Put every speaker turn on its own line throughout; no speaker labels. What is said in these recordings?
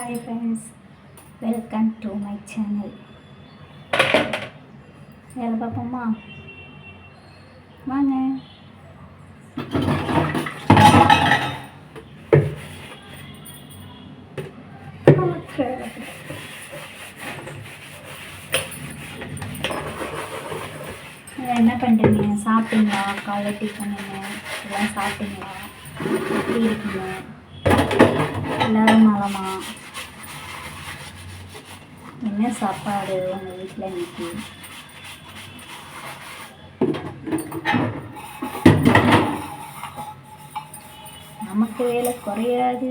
Hi friends welcome to my channel வேலை பார்ப்போமா வாங்க Okay. என்ன பண்ணுறீங்க சாப்பிட்டீங்களா காலை டிஃபன் என்ன எல்லாம் சாப்பிட்டீங்களா எப்படி இருக்கீங்க எல்லாரும் நலமா என்ன சாப்பாடு உங்கள் வீட்டில் இன்னைக்கு? நமக்கு வேலை குறையாது.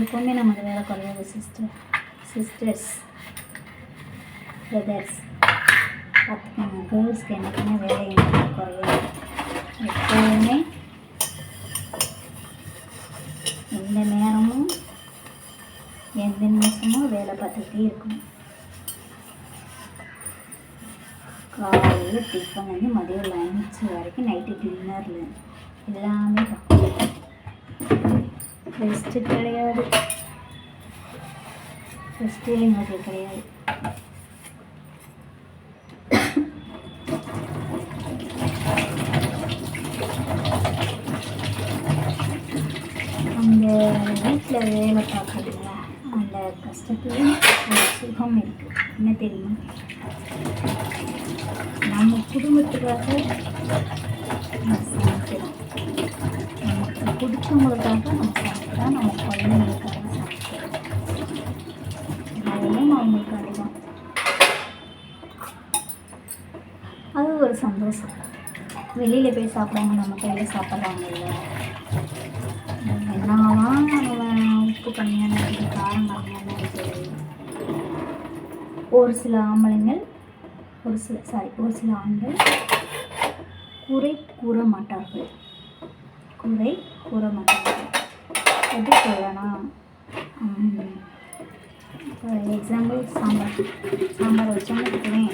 எப்போவுமே நமக்கு வேலை குறையாது சிஸ்டர் சிஸ்டர்ஸ் பிரதர்ஸ் பார்த்துக்கோங்க கேர்ள்ஸ்க்கு என்றைக்குமே வேலை எங்களுக்கு குறையாது. எப்போவுமே வேலை இருக்கும்? காலையில் டிஃபன் வந்து மதியம் லஞ்ச் வரைக்கும் நைட்டு டின்னரில் எல்லாமே ரெஸ்ட்டு கிடையாது. ரெஸ்ட்டே எங்களுக்கு கிடையாது. அந்த வீட்டில் வேலை பார்க்குறீங்களா கஷ்டத்துலையும் ஒரு சுகம் இருக்குது என்ன தெரியுமா? நம்ம குடும்பத்துக்காக நம்ம நமக்கு பிடிச்சவங்களுக்காக நம்ம சாப்பிட்டா நம்ம குழந்தைங்களுக்காக சமைக்கிறோம் அவங்களுக்கு அவங்களுக்காக அது ஒரு சந்தோஷம். வெளியில் போய் சாப்பிட்றவங்க நம்ம கையில் சாப்பிட்றாங்க இல்லை என்னதான் உப்பு கம்மியான இருக்குது காரம் கம்மியான இருக்குது ஒரு சில ஆம்பளைங்கள் ஒரு சில சாரி ஒரு சில ஆண்கள் குறை கூற மாட்டார்கள். குறை கூற மாட்டார்கள். எப்படி சொல்லலாம் எக்ஸாம்பிள் சாம்பார் சாம்பார் வச்சோம்னு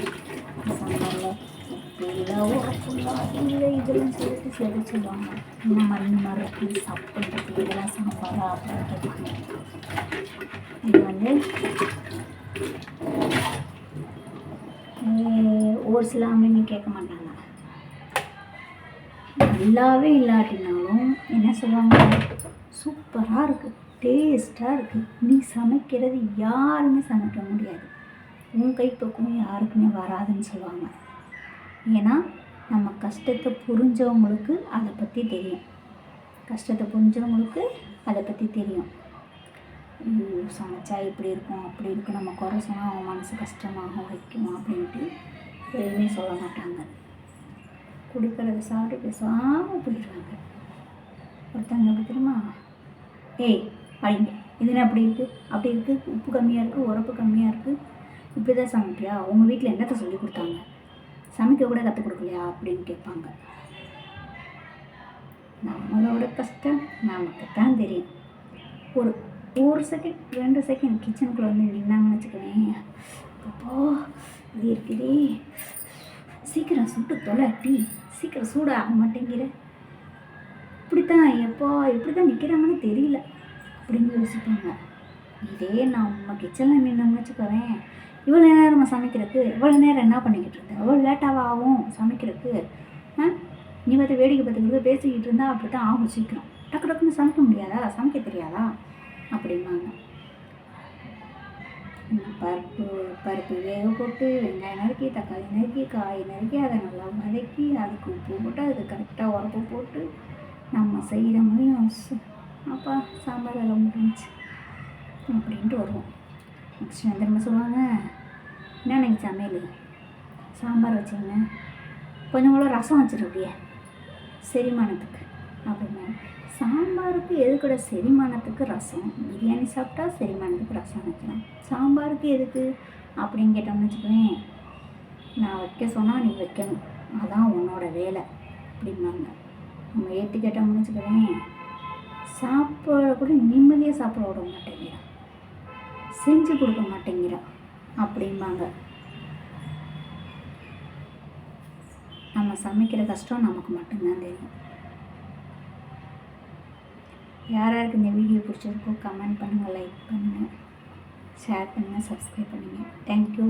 சாம்பார் சாம்பாரில் இல்லை இல்லை இதெல்லாம் சேர்த்து சரி சொல்லுவாங்க. இந்த மண் மரத்து சாப்பிட்றது இதெல்லாம் சாம்பாரா அப்படின்னு இது. வந்து ஒரு சில ஆம்பளைங்க கேட்க மாட்டாங்க. நல்லாவே இல்லாட்டினாலும் என்ன சொல்லுவாங்க? சூப்பராக இருக்குது டேஸ்ட்டாக இருக்குது நீ சமைக்கிறது யாருமே சமைக்க முடியாது. உன் கைப்பக்குவம் யாருக்குமே வராதுன்னு சொல்லுவாங்க. ஏன்னா நம்ம கஷ்டத்தை புரிஞ்சவங்களுக்கு அதை பற்றி தெரியும். கஷ்டத்தை புரிஞ்சவங்களுக்கு அதை பற்றி தெரியும். சமைச்சா இப்படி இருக்கும்? அப்படி இருக்கும். நம்ம குறை சொன்னால் அவங்க மனசு கஷ்டமாகும் வைக்கும்? அப்படின்ட்டு எதுவுமே சொல்ல மாட்டாங்க. கொடுக்கறத சாப்பிட்டு பேசாமல் போயிடுவாங்க ஒருத்தங்க எப்படி தெரியுமா ஏய் படிங்க இதுன்னு என்ன அப்படி இருக்குது அப்படி இருக்குது உப்பு கம்மியாக இருக்குது உரப்பு கம்மியாக இருக்குது இப்படி தான் சமைப்பியா? உங்கள் வீட்டில் என்னத்தை சொல்லி கொடுத்தாங்க? சமைக்க கூட கற்றுக் கொடுக்கலையா அப்படின்னு கேட்பாங்க. நம்மளோட கஷ்டம் நமக்கு தான் தெரியும். ஒரு ஒரு செகண்ட் ரெண்டு செகண்ட் கிச்சனுக்குள்ளே வந்து நின்னாங்கன்னு வச்சுக்கவேன் அப்போ இது இருக்குதே. சீக்கிரம் சுட்டு தொலை டீ. சீக்கிரம் சூடாக மாட்டேங்கிற. இப்படித்தான் எப்போ இப்படி தான் நிற்கிறாங்கன்னு தெரியல. அப்படின்னு யோசிப்பாங்க. இதே நான் நம்ம கிச்சனில் நின்னோம்னு வச்சுக்கோவேன் இவ்வளோ நேரமாக சமைக்கிறதுக்கு இவ்வளோ நேரம் என்ன பண்ணிக்கிட்டு இருக்க? இவ்வளோ லேட்டாக ஆகும் சமைக்கிறதுக்கு? ஆ? நீ பார்த்து வேடிக்கை பார்த்துக்கிறது பேசிக்கிட்டு இருந்தால் அப்படி தான் ஆகும் சீக்கிரம். டக்கு டக்குன்னு சமைக்க முடியாதா? சமைக்க தெரியாதா? அப்படிம்பாங்க. பருப்பு பருப்பு வேக போட்டு வெங்காயம் நறுக்கி தக்காளி நறுக்கி காய் நறுக்கி அதை நல்லா வதக்கி அதுக்கு உப்பு போட்டு அதுக்கு கரெக்டாக உரப்பு போட்டு நம்ம செய்கிற முடியும். அப்பா சாம்பார் வேலை முடிஞ்சு அப்படின்ட்டு வருவோம். நெக்ஸ்ட் என்ன திரும்ப சொல்லுவாங்க. என்ன நீங்கள் சமையல்? சாம்பார் வச்சிங்க கொஞ்சம் கூட ரசம் வச்சிருக்கிய. செரிமானத்துக்கு. அப்படின்னா சாம்பாருக்கு எதுக்கூட செரிமானத்துக்கு ரசம்? பிரியாணி சாப்பிட்டா செரிமானத்துக்கு ரசம் வைக்கலாம். சாம்பாருக்கு எதுக்கு? அப்படின்னு கேட்டோம்னு வச்சுக்கோவேன் நான் வைக்க சொன்னால் நீ வைக்கணும். அதான் உன்னோட வேலை. அப்படிம்பாங்க. நம்ம ஏற்றி கேட்டோம்னு வச்சுக்கோவேன் சாப்பிட கூட நிம்மதியாக சாப்பிட விட மாட்டேங்கிறான். செஞ்சு கொடுக்க மாட்டேங்கிறான் அப்படிம்பாங்க. நம்ம சமைக்கிற கஷ்டம் நமக்கு மட்டும்தான் தெரியும். யார் யாருக்கு இந்த வீடியோ பிடிச்சிருக்கோ கமெண்ட் பண்ணுங்கள் லைக் பண்ணுங்கள் ஷேர் பண்ணுங்கள் சப்ஸ்கிரைப் பண்ணுங்கள் தேங்க்யூ